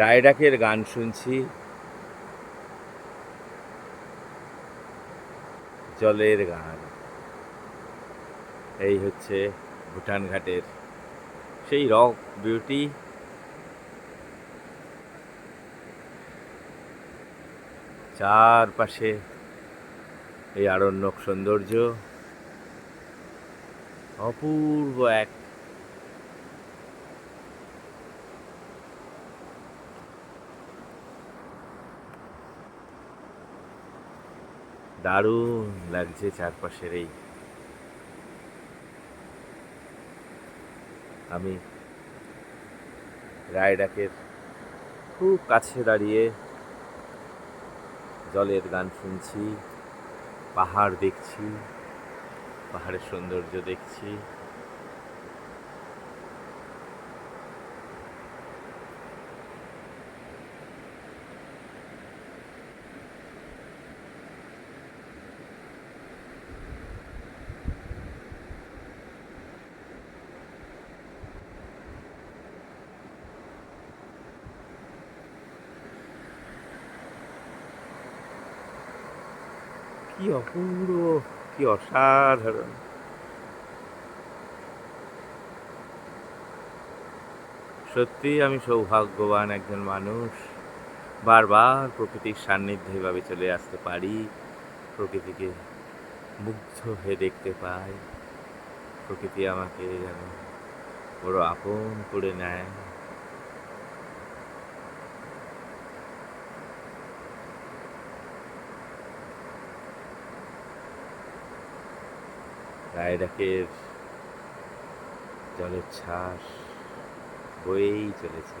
রায়ডাকের গান শুনছি। জলের গান। এই হচ্ছে ভুটান ঘাটের সেই রক বিউটি চারপাশে এই আরণ্যক সৌন্দর্য। অপূর্ব এক দারুণ লাগছে চারপাশের এই। আমি রায়ডাকের খুব কাছে দাঁড়িয়ে জলের গান শুনছি, পাহাড় দেখছি, পাহাড়ের সৌন্দর্য দেখছি। কি অপূর্ব, কি অসাধারণ। সত্যি আমি সৌভাগ্যবান একজন মানুষ। বারবার প্রকৃতির সান্নিধ্যে এভাবে চলে আসতে পারি, প্রকৃতিকে মুগ্ধ হয়ে দেখতে পাই। প্রকৃতি আমাকে যেন বড় আপন করে নেয়। রায়ডাকের জলোচ্ছ্বাস বয়েই চলেছে।